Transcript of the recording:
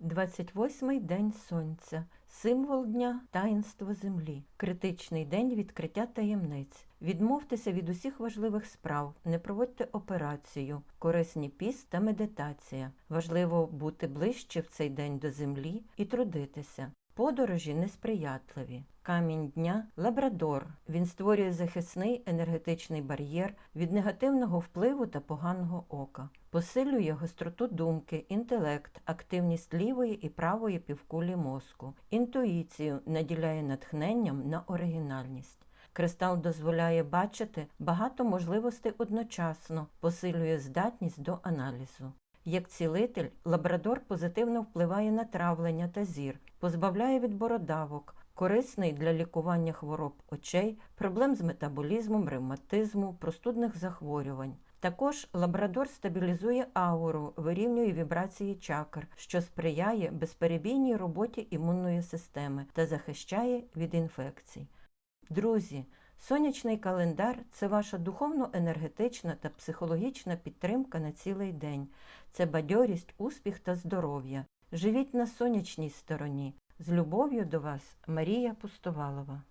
28-й день сонця, символ дня таїнство землі, критичний день відкриття таємниць. Відмовтеся від усіх важливих справ, не проводьте операцію, корисні піст та медитація. Важливо бути ближче в цей день до землі і трудитися. Подорожі несприятливі. Камінь дня лабрадор. Він створює захисний енергетичний бар'єр від негативного впливу та поганого ока, посилює гостроту думки, інтелект, активність лівої і правої півкулі мозку, інтуїцію наділяє натхненням на оригінальність. Кристал дозволяє бачити багато можливостей одночасно, посилює здатність до аналізу. Як цілитель, лабрадор позитивно впливає на травлення та зір, позбавляє від бородавок, корисний для лікування хвороб очей, проблем з метаболізмом, ревматизму, простудних захворювань. Також лабрадор стабілізує ауру, вирівнює вібрації чакр, що сприяє безперебійній роботі імунної системи та захищає від інфекцій. Друзі, сонячний календар це ваша духовно-енергетична та психологічна підтримка на цілий день. Це бадьорість, успіх та здоров'я. Живіть на сонячній стороні. З любов'ю до вас, Марія Пустовалова.